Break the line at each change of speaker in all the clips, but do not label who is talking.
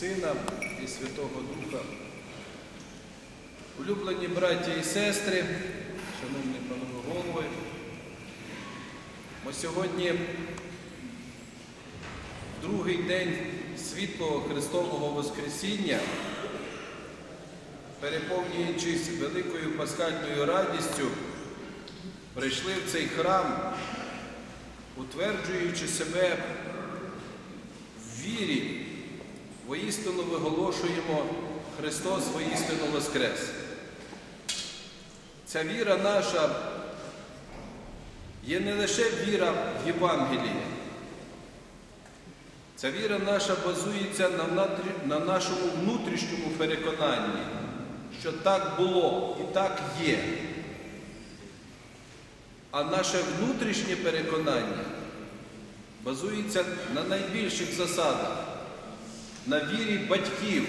Сина і Святого Духа. Улюблені браті і сестри, шановні панове голови, ми сьогодні другий день світлого Христового Воскресіння, переповнюючись великою пасхальною радістю, прийшли в цей храм, утверджуючи себе в вірі, воістину виголошуємо Христос воістину Воскрес. Ця віра наша є не лише віра в Євангеліє. Ця віра наша базується на нашому внутрішньому переконанні, що так було і так є. А наше внутрішнє переконання базується на найбільших засадах, на вірі батьків,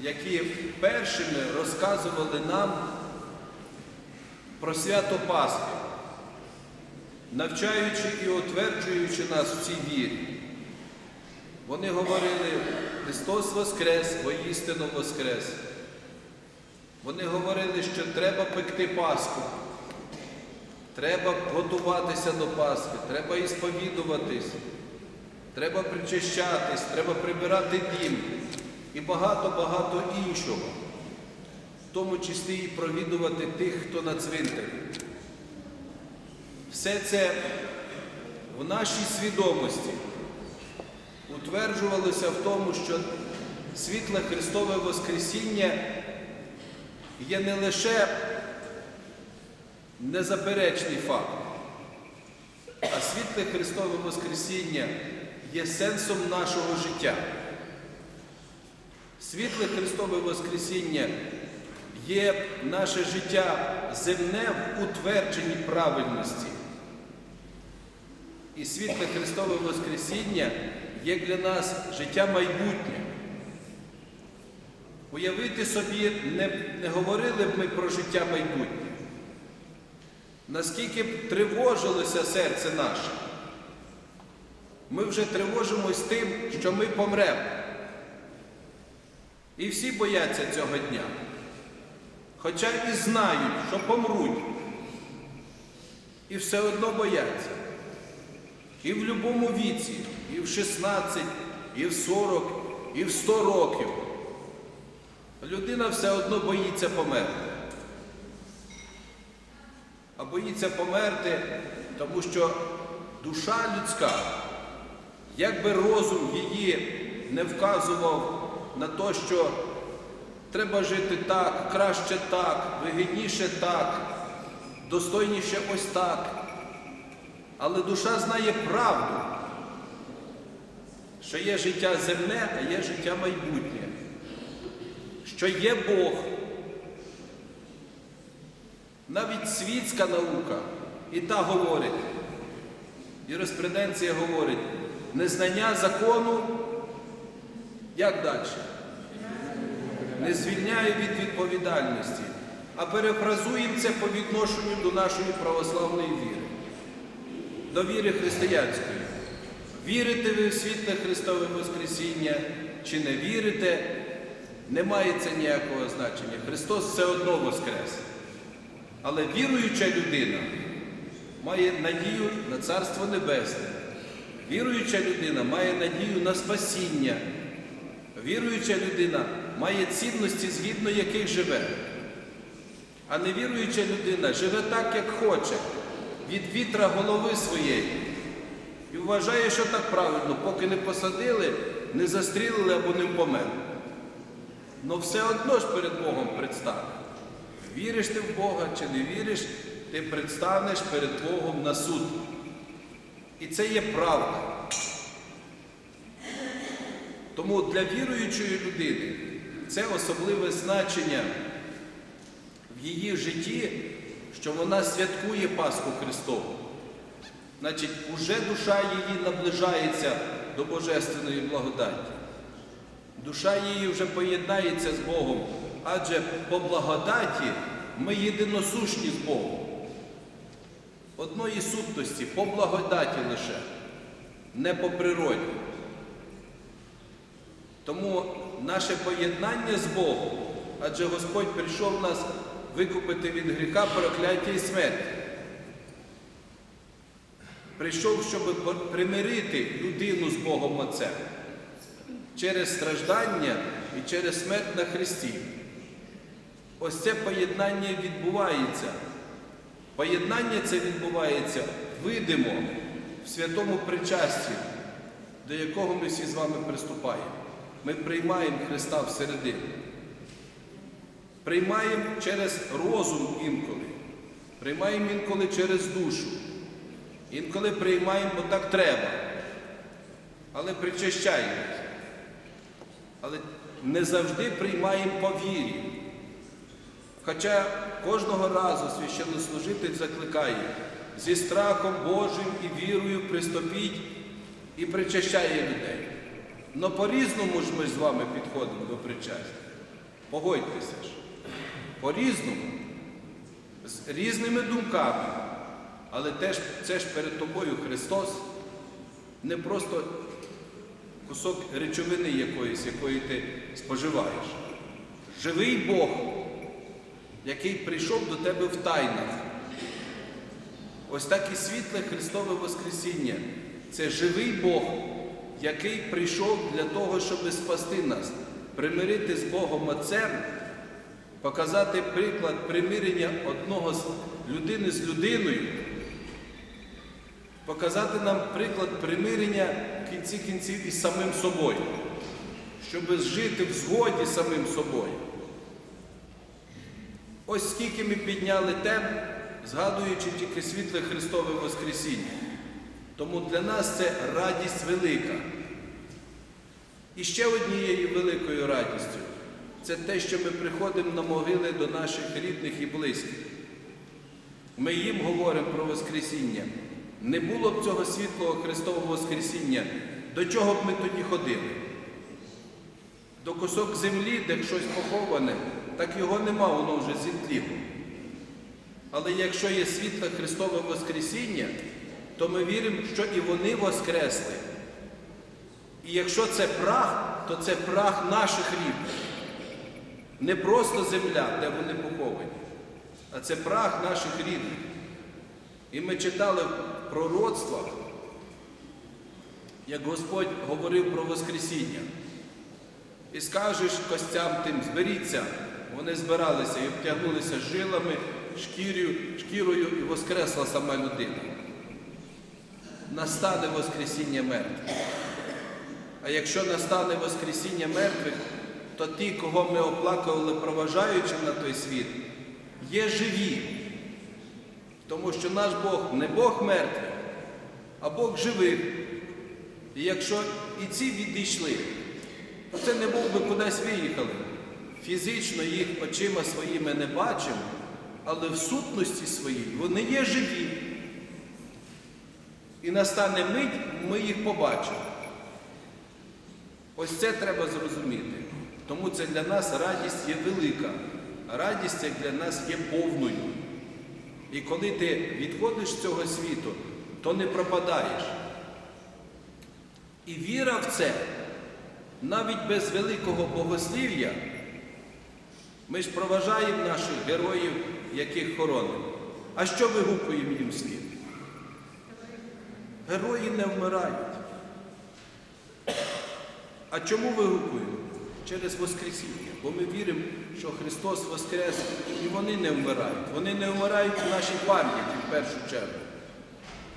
які першими розказували нам про свято Пасхи, навчаючи і утверджуючи нас в цій вірі. Вони говорили, Христос Воскрес, воістину Воскрес. Вони говорили, що треба пекти Пасху, треба готуватися до Пасхи, треба ісповідуватись, треба причащатись, треба прибирати дім і багато-багато іншого, в тому числі і провідувати тих, хто на цвинтарі. Все це в нашій свідомості утверджувалося в тому, що світле Христове Воскресіння є не лише незаперечний факт, а світле Христове Воскресіння є сенсом нашого життя. Світле Христове Воскресіння є наше життя земне в утвердженні правильності. І світле Христове Воскресіння є для нас життя майбутнє. Уявити собі, не, не говорили б ми про життя майбутнє. Наскільки б тривожилося серце наше, ми вже тривожимось тим, що ми помремо. І всі бояться цього дня. Хоча і знають, що помруть. І все одно бояться. І в будь-якому віці, і в 16, і в 40, і в 100 років. Людина все одно боїться померти. А боїться померти, тому що душа людська, як би розум її не вказував на те, що треба жити так, краще так, вигідніше так, достойніше ось так. Але душа знає правду, що є життя земне, а є життя майбутнє, що є Бог. Навіть світська наука і та говорить, юриспруденція говорить, незнання закону, як далі? Не звільняє від відповідальності, а перефразуємо це по відношенню до нашої православної віри до віри християнської. Вірите ви в світле Христове Воскресіння чи не вірите, не має це ніякого значення. Христос все одно Воскрес. Але віруюча людина має надію на Царство Небесне. Віруюча людина має надію на спасіння. Віруюча людина має цінності, згідно яких живе. А невіруюча людина живе так, як хоче від вітра голови своєї. І вважає, що так правильно, поки не посадили, не застрілили або не померли. Но все одно ж перед Богом предстане. Віриш ти в Бога чи не віриш, ти предстанеш перед Богом на суд. І це є правда. Тому для віруючої людини це особливе значення в її житті що вона святкує Пасху Христову. Значить, уже душа її наближається до Божественної благодаті. Душа її вже поєднається з Богом, адже по благодаті ми єдиносущні з Богом. Одної сутності, по благодаті лише, не по природі. Тому наше поєднання з Богом, адже Господь прийшов нас викупити від гріха, прокляття і смерті. Прийшов, щоб примирити людину з Богом Отцем через страждання і через смерть на Христі. Ось це поєднання відбувається. Поєднання це відбувається видимо в святому причасті, до якого ми всі з вами приступаємо. Ми приймаємо Христа всередину. Приймаємо через розум інколи, приймаємо інколи через душу, інколи приймаємо, бо так треба, але причащаємось. Але не завжди приймаємо по вірі. Хоча кожного разу священнослужитель закликає зі страхом Божим і вірою приступіть і причащає людей. Но по-різному ж ми з вами підходимо до причастя. Погодьтеся ж. По-різному, з різними думками. Але теж, це ж перед тобою Христос не просто кусок речовини якоїсь, якої ти споживаєш. Живий Бог, який прийшов до тебе в тайнах. Ось так і світле Христове Воскресіння. Це живий Бог, який прийшов для того, щоб спасти нас, примирити з Богом Отцем, показати приклад примирення одного з людини з людиною, показати нам приклад примирення в кінці кінців із самим собою, щоб жити в згоді самим собою. Ось скільки ми підняли тем, згадуючи тільки світле Христове Воскресіння. Тому для нас це радість велика. І ще однією великою радістю це те, що ми приходимо на могили до наших рідних і близьких. Ми їм говоримо про Воскресіння. Не було б цього світлого Христового Воскресіння, до чого б ми тоді ходили? До кусок землі, де щось поховане, так його нема, воно вже зітліло. Але якщо є світле Христове Воскресіння, то ми віримо, що і вони воскресли. І якщо це прах, то це прах наших рідних. Не просто земля, де вони поховані, а це прах наших рідних. І ми читали в пророцтвах, як Господь говорив про Воскресіння. І скажеш костям тим, зберіться, вони збиралися і обтягнулися жилами, шкірою, шкірою і воскресла сама людина. Настане Воскресіння мертвих. А якщо настане Воскресіння мертвих, то ті, кого ми оплакували, проважаючи на той світ, є живі. Тому що наш Бог не Бог мертвих, а Бог живих. І якщо і ці відійшли, то це не був би кудись виїхали. Фізично їх очима своїми не бачимо, але в сутності своїй вони є живі. І настане мить, ми їх побачимо. Ось це треба зрозуміти. Тому це для нас радість є велика, радість ця для нас є повною. І коли ти відходиш з цього світу, то не пропадаєш. І віра в це, навіть без великого богослів'я, ми ж проважаємо наших героїв, яких хоронимо. А що вигукуємо їм слід? Герої не вмирають. А чому вигукуємо? Через Воскресіння. Бо ми віримо, що Христос Воскрес і вони не вмирають. Вони не вмирають в нашій пам'яті в першу чергу.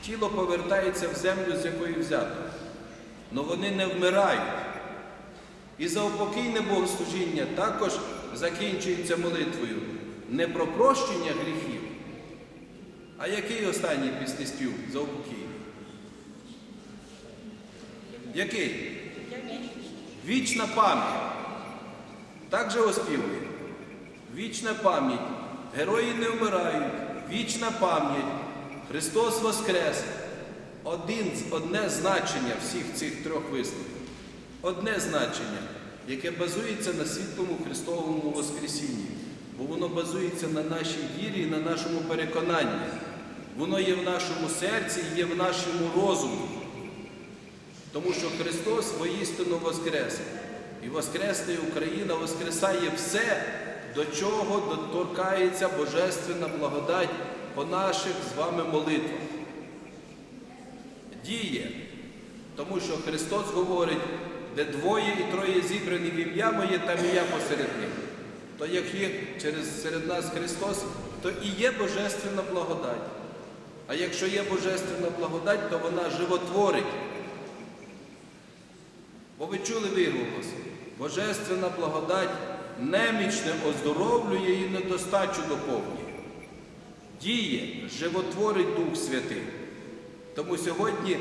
Тіло повертається в землю, з якої взято. Але вони не вмирають. І заупокійне богослужіння також закінчується молитвою не про прощення гріхів, а який останній піснеспів заупокійний? Який? Вічна пам'ять. Так же оспівує. Вічна пам'ять. Герої не вмирають. Вічна пам'ять. Христос Воскрес. Один, одне значення всіх цих трьох висловів. Одне значення, яке базується на світлому Христовому Воскресінні. Бо воно базується на нашій вірі і на нашому переконанні. Воно є в нашому серці, є в нашому розумі. Тому що Христос воістину воскрес. І воскресне Україна воскресає все, до чого доторкається Божественна благодать по наших з вами молитвах. Діє, тому що Христос говорить, де двоє і троє зібрані в ім'я моє, там і я посеред них. То як є через серед нас Христос, то і є Божественна благодать. А якщо є Божественна благодать, то вона животворить. Бо ви чули виголос, Божественна благодать немічне оздоровлює і недостачу доповнює. Діє, животворить Дух Святий. Тому сьогодні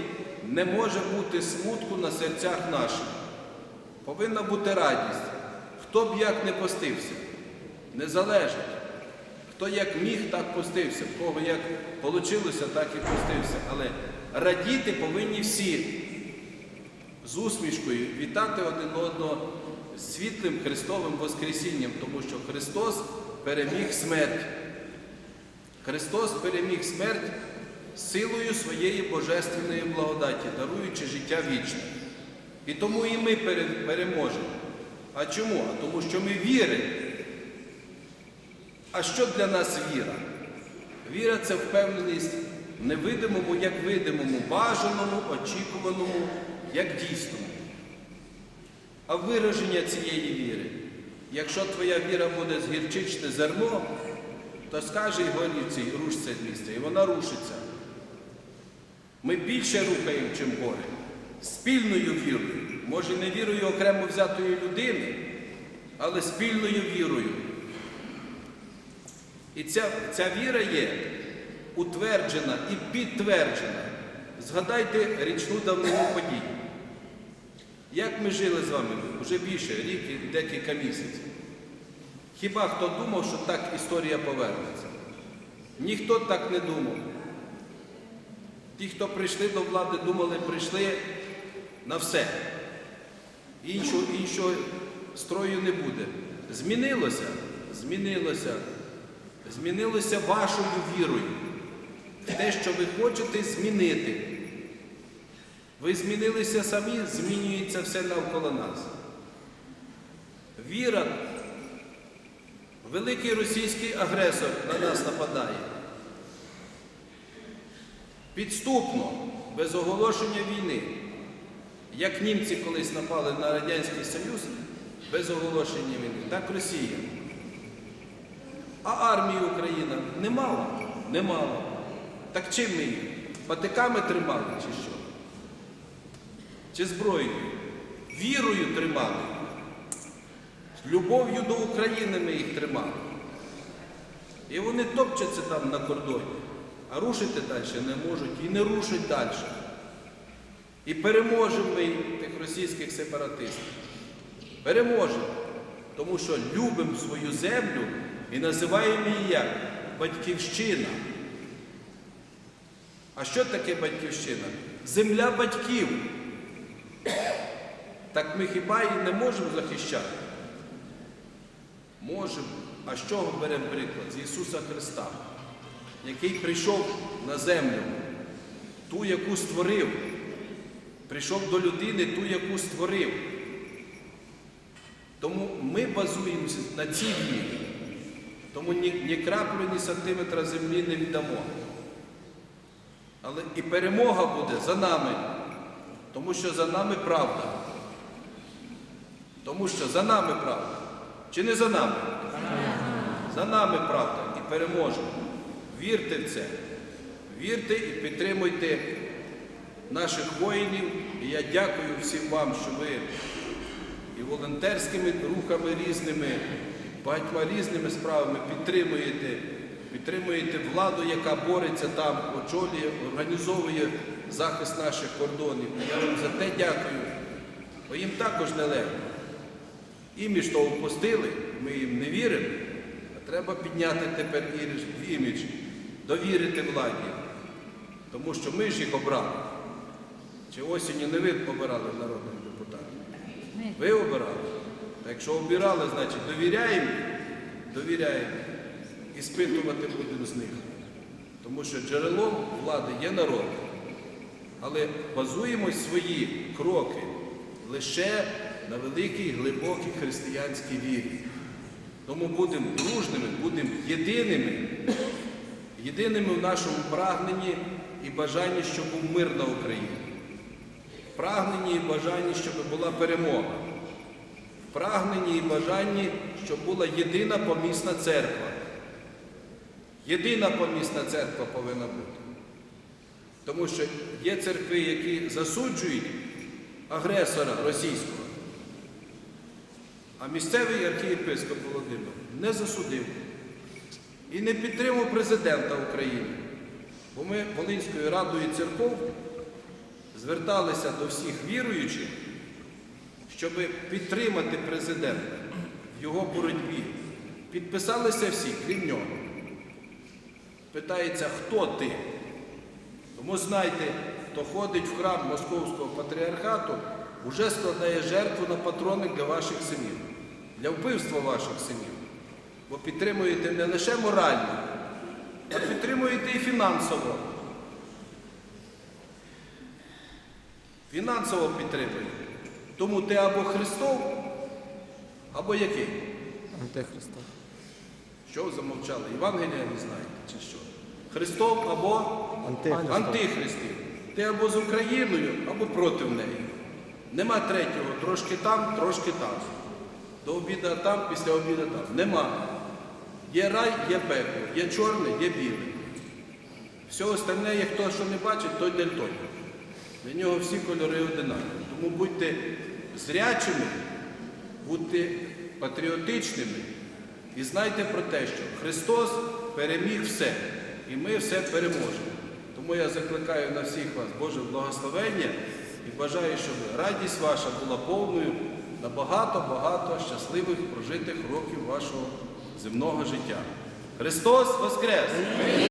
не може бути смутку на серцях наших. Повинна бути радість. Хто б як не постився, не залежить. Хто як міг, так постився, в кого як вийшло, так і постився. Але радіти повинні всі з усмішкою, вітати один одного світлим Христовим Воскресінням, тому що Христос переміг смерть. Христос переміг смерть силою своєї божественної благодаті, даруючи життя вічне. І тому і ми переможемо. А чому? А тому що ми віримо. А що для нас віра? Віра це впевненість в невидимому, як видимому, бажаному, очікуваному, як дійсному. А вираження цієї віри, якщо твоя віра буде з гірчичне зерно, то скаже горівці, руш це місце, і вона рушиться. Ми більше рухаємо, чим горе. Спільною вірою, може не вірою окремо взятої людини, але спільною вірою. І ця, ця віра є утверджена і підтверджена. Згадайте річну давнину подій. Як ми жили з вами вже більше, рік і декілька місяців. Хіба хто думав, що так історія повернеться? Ніхто так не думав. Ті, хто прийшли до влади, думали, прийшли на все. Іншого, іншого строю не буде. Змінилося, змінилося, змінилося вашою вірою. Те, що ви хочете змінити. Ви змінилися самі, змінюється все навколо нас. Віра, великий російський агресор на нас нападає. Підступно, без оголошення війни. Як німці колись напали на Радянський Союз без оголошення війни, так Росія. А армії Україна не мала? Не мала. Так чим ми їх? Патиками тримали чи що? Чи зброєю? Вірою тримали. Любов'ю до України ми їх тримали. І вони топчаться там на кордоні, а рушити далі не можуть і не рушать далі. І переможемо ми тих російських сепаратистів. Переможемо. Тому що любимо свою землю і називаємо її як батьківщина. А що таке батьківщина? Земля батьків. Так ми хіба і не можемо захищати? Можемо. А з чого беремо приклад? З Ісуса Христа, який прийшов на землю, ту, яку створив. Прийшов до людини ту, яку створив. Тому ми базуємося на цій вірі. Тому ні, ні краплю, ні сантиметра землі не віддамо. Але і перемога буде за нами, тому що за нами правда. Тому що за нами правда. Чи не за нами? За нами правда і переможемо. Вірте в це. Вірте і підтримуйте наших воїнів. І я дякую всім вам, що ви і волонтерськими рухами різними, багатьма різними справами підтримуєте, підтримуєте владу, яка бореться там, очолює, організовує захист наших кордонів. І я вам за те дякую, бо їм також нелегко. Імідж то впустили, ми їм не віримо, а треба підняти тепер імідж, довірити владі. Тому що ми ж їх обрали. Чи осінню не ви обирали народних депутатів? Ви обирали. Та якщо обирали, значить довіряємо, довіряємо. І спитувати будемо з них. Тому що джерелом влади є народ. Але базуємо свої кроки лише на великій глибокій християнській вірі. Тому будемо дружними, будемо єдиними, єдиними в нашому прагненні і бажанні, щоб був мир на Україні. Прагненні і бажанні, щоб була перемога. Прагненні і бажанні, щоб була єдина помісна церква. Єдина помісна церква повинна бути. Тому що є церкви, які засуджують агресора російського. А місцевий архієпископ Володимир не засудив і не підтримав президента України. Бо ми Волинською радою церков зверталися до всіх віруючих, щоб підтримати президента в його боротьбі. Підписалися всі, крім нього. Питається, хто ти? Тому знайте, хто ходить в храм Московського патріархату, вже складає жертву на патрони для ваших синів, для вбивства ваших синів. Бо підтримуєте не лише морально, а підтримуєте і фінансово. Фінансово підтримуєте. Тому ти або Христов, або який?
Антихристов.
Що замовчали? Євангелія не знаєте чи що? Христов або
Антихристов.
антихристів. Ти або з Україною, або проти неї. Нема третього, трошки там, трошки там. До обіда там, після обіда там. Нема. Є рай, є пекло, є чорне, є біле. Все остальне є хто що не бачить, той дельтон. Для нього всі кольори одинакові. Тому будьте зрячими, будьте патріотичними і знайте про те, що Христос переміг все, і ми все переможемо. Тому я закликаю на всіх вас Боже благословення і бажаю, щоб радість ваша була повною на багато-багато щасливих прожитих років вашого земного життя. Христос Воскрес!